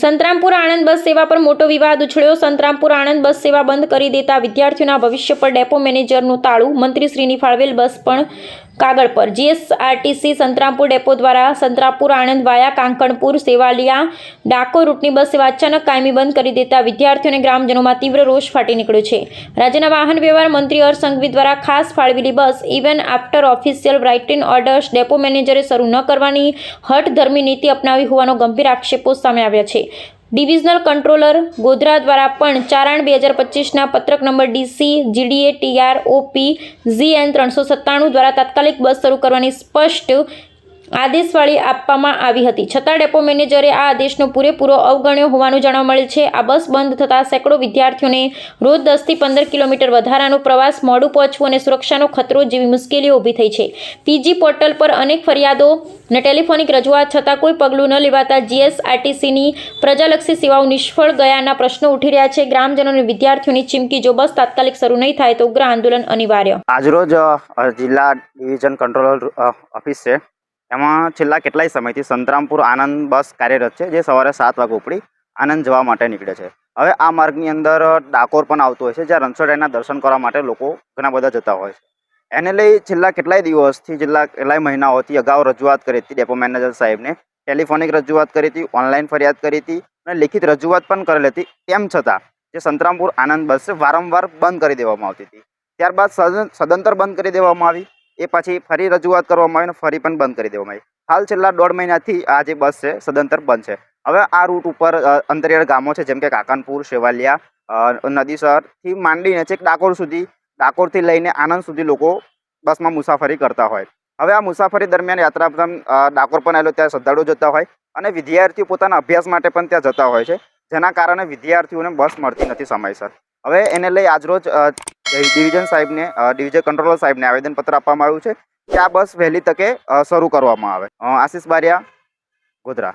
સંતરામપુર આણંદ બસ સેવા પર મોટો વિવાદ ઉછળ્યો. સંતરામપુર આણંદ બસ સેવા બંધ કરી દેતા વિદ્યાર્થીઓના ભવિષ્ય પર ડેપો મેનેજરનું તાળું. મંત્રીશ્રીની ફાળવેલ બસ પણ કાગળ પર. જીએસઆરટીસી સંતરામપુર ડેપો દ્વારા સંતરામપુર, આણંદ વાયા, કાંકણપુર, સેવાલિયા, ડાકોર રૂટની બસ સેવા અચાનક કાયમી બંધ કરી દેતા વિદ્યાર્થીઓ અને ગ્રામજનોમાં તીવ્ર રોષ ફાટી નીકળ્યો છે. રાજ્યના વાહન વ્યવહાર મંત્રી હર્ષ સંઘવી દ્વારા ખાસ ફાળવેલી bus even after official writing orders depot મેનેજરે શરૂ ન કરવાની હઠધર્મી નીતિ અપનાવી હોવાનો ગંભીર આક્ષેપો સામે આવ્યા છે. ડિવિઝનલ કંટ્રોલર ગોધરા દ્વારા પણ ચારણ બે હજાર પચીસના પત્રક number DC, GDA, TR, OP ZN ત્રણસો સત્તાણું દ્વારા તાત્કાલિક બસ શરૂ કરવાની સ્પષ્ટ આદેશવાળી આપવામાં આવી હતી. છતાં ડેપો મેનેજરે આ આદેશનો પૂરેપૂરો અવગણ્યો હોવાનું જાણવા મળે છે. આ બસ બંધ થતાં સેંકડો વિદ્યાર્થીઓને રોજ દસથી પંદર કિલોમીટર વધારાનો પ્રવાસ, મોડું પહોંચવું અને સુરક્ષાનો ખતરો જેવી મુશ્કેલીઓ ઊભી થઈ છે. પીજી પોર્ટલ પર અનેક ફરિયાદો ને ટેલિફોનિક રજૂઆત છતાં કોઈ પગલું ન લેવાતા જીએસઆરટીસીની પ્રજાલક્ષી સેવાઓ નિષ્ફળ ગયાના પ્રશ્નો ઉઠી રહ્યા છે. ગ્રામજનો અને વિદ્યાર્થીઓની ચીમકી, જો બસ તાત્કાલિક શરૂ નહીં થાય તો ઉગ્ર આંદોલન અનિવાર્ય. આજરોજ જિલ્લા ડિવિઝન કંટ્રોલર ઓફિસ છે. એમાં છેલ્લા કેટલાય સમયથી સંતરામપુર આનંદ બસ કાર્યરત છે, જે સવારે સાત વાગે ઉપડી આનંદ જવા માટે નીકળે છે. હવે આ માર્ગની અંદર ડાકોર પણ આવતો હોય છે, જ્યાં રણછોડરાયના દર્શન કરવા માટે લોકો ઘણા બધા જતા હોય છે. એને લઈ છેલ્લા કેટલાય દિવસથી, છેલ્લા કેટલાય મહિનાઓથી અગાઉ રજૂઆત કરી હતી ડેપો મેનેજર સાહેબને. ટેલિફોનિક રજૂઆત કરી હતી, ઓનલાઈન ફરિયાદ કરી હતી અને લેખિત રજૂઆત પણ કરેલી હતી. તેમ છતાં, જે સંતરામપુર આનંદ બસ છે, વારંવાર બંધ કરી દેવામાં આવતી હતી. ત્યારબાદ સદંતર બંધ કરી દેવામાં આવી. એ પછી ફરી રજૂઆત કરવામાં આવી અને ફરી પણ બંધ કરી દેવામાં આવી. હાલ છેલ્લા દોઢ મહિનાથી આ જે બસ છે, સદંતર બંધ છે. હવે આ રૂટ ઉપર અંતરિયાળ ગામો છે, જેમ કે કાકનપુર, શેવાલિયા નદીસરથી માંડીને છેક ડાકોર સુધી, ડાકોરથી લઈને આણંદ સુધી લોકો બસમાં મુસાફરી કરતા હોય. હવે આ મુસાફરી દરમિયાન યાત્રા ડાકોર પણ આવેલો, ત્યાં શ્રદ્ધાળુઓ જતા હોય અને વિદ્યાર્થીઓ પોતાના અભ્યાસ માટે પણ ત્યાં જતા હોય છે, જેના કારણે વિદ્યાર્થીઓને બસ મળતી નથી સમયસર. હવે એને લઈ આજરોજ ડિવિઝન સાહેબને ડિવિઝન કંટ્રોલર સાહેબને આવેદનપત્ર આપવામાં આવ્યું છે કે આ બસ વહેલી તકે શરૂ કરવામાં આવે. આશીષ બારિયા, ગોધરા.